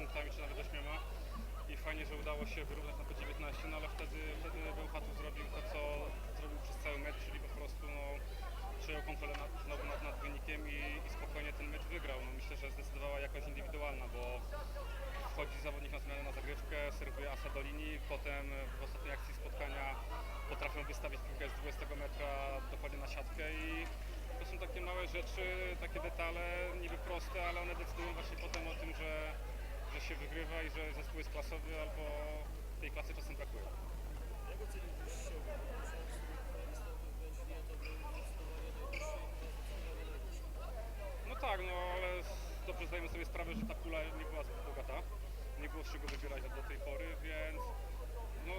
punktami, czy nawet 8. I fajnie, że udało się wyrównać na po 19, no ale wtedy, wtedy Bełchatów zrobił to, co zrobił przez cały mecz, czyli po prostu no, przejął kontrolę nad, znowu nad, nad wynikiem i, i spokojnie ten mecz wygrał. No, myślę, że zdecydowała jakość indywidualna, bo wchodzi zawodnik na zmianę na zagrywkę, serwuje asa do linii, potem w ostatniej akcji spotkania potrafią wystawić piłkę z 20 metra dokładnie na siatkę i to są takie małe rzeczy, takie detale, niby proste, ale one decydują właśnie potem o tym, że, że się wygrywa i że zespół jest klasowy albo tej klasy czasem brakuje. Jak oceniłbyś się No tak, no ale dobrze zdajemy sobie sprawę, że ta pula nie była zbyt bogata. Nie było z czego wybierać do tej pory, więc no,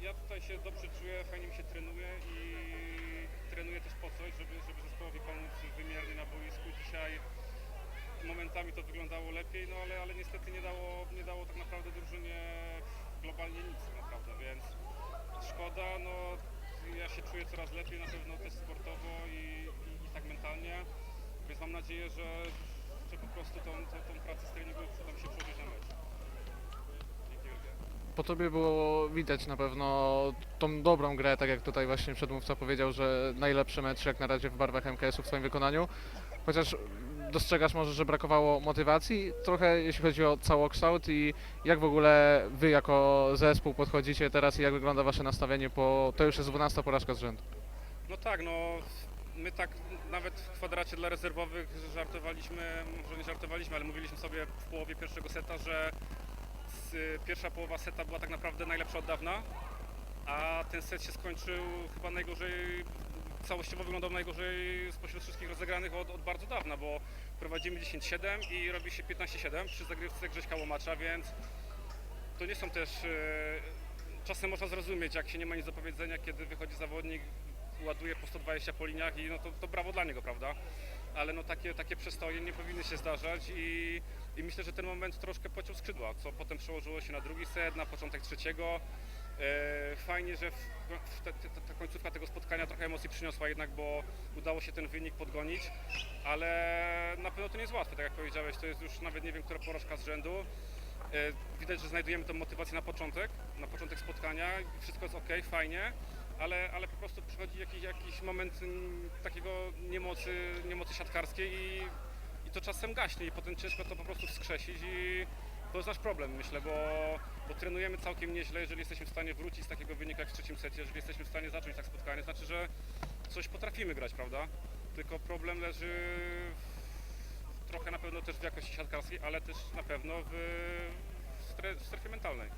ja tutaj się dobrze czuję, fajnie mi się trenuje i trenuję też po coś, żeby, żeby momentami to wyglądało lepiej, no ale, ale niestety nie dało, nie dało tak naprawdę drużynie globalnie nic naprawdę, więc szkoda, no ja się czuję coraz lepiej, na pewno też sportowo i, i, i tak mentalnie, więc mam nadzieję, że, że po prostu tą, tą, tą pracę z treningu mi się przełożyć na mecz. Po tobie było widać na pewno tą dobrą grę, tak jak tutaj właśnie przedmówca powiedział, że najlepszy mecz jak na razie w barwach MKS-u w swoim wykonaniu. Chociaż dostrzegasz może, że brakowało motywacji trochę jeśli chodzi o całokształt i jak w ogóle wy jako zespół podchodzicie teraz i jak wygląda wasze nastawienie po, to już jest 12 porażka z rzędu. No tak, no my tak nawet w kwadracie dla rezerwowych żartowaliśmy, może nie żartowaliśmy, ale mówiliśmy sobie w połowie pierwszego seta, że z, pierwsza połowa seta była tak naprawdę najlepsza od dawna, a ten set się skończył chyba najgorzej, całościowo wyglądał najgorzej spośród wszystkich rozegranych od, od bardzo dawna, bo prowadzimy 10-7 i robi się 15-7 przy zagrywce Grześka Łomacza, więc to nie są też... e, Czasem można zrozumieć, jak się nie ma nic do powiedzenia, kiedy wychodzi zawodnik, ładuje po 120 po liniach i no to, to brawo dla niego, prawda? Ale no takie, takie przestoje nie powinny się zdarzać i, i myślę, że ten moment troszkę pociął skrzydła, co potem przełożyło się na drugi set, na początek trzeciego. E, Fajnie, że w, w te, te, ta końcówka trochę emocji przyniosła jednak, bo udało się ten wynik podgonić, ale na pewno to nie jest łatwe, tak jak powiedziałeś, to jest już nawet nie wiem, która porażka z rzędu. E, Widać, że znajdujemy tę motywację na początek, na początek spotkania, wszystko jest ok, fajnie, ale, ale po prostu przychodzi jakiś, jakiś moment mm, takiego niemocy, niemocy siatkarskiej i, i to czasem gaśnie i potem ciężko to po prostu wskrzesić i to jest nasz problem myślę, bo, bo trenujemy całkiem nieźle, jeżeli jesteśmy w stanie wrócić z takiego wyniku jak w trzecim secie, jeżeli jesteśmy w stanie zacząć tak spotkanie, znaczy, że coś potrafimy grać, prawda? Tylko problem leży w, trochę na pewno też w jakości siatkarskiej, ale też na pewno w, w strefie mentalnej.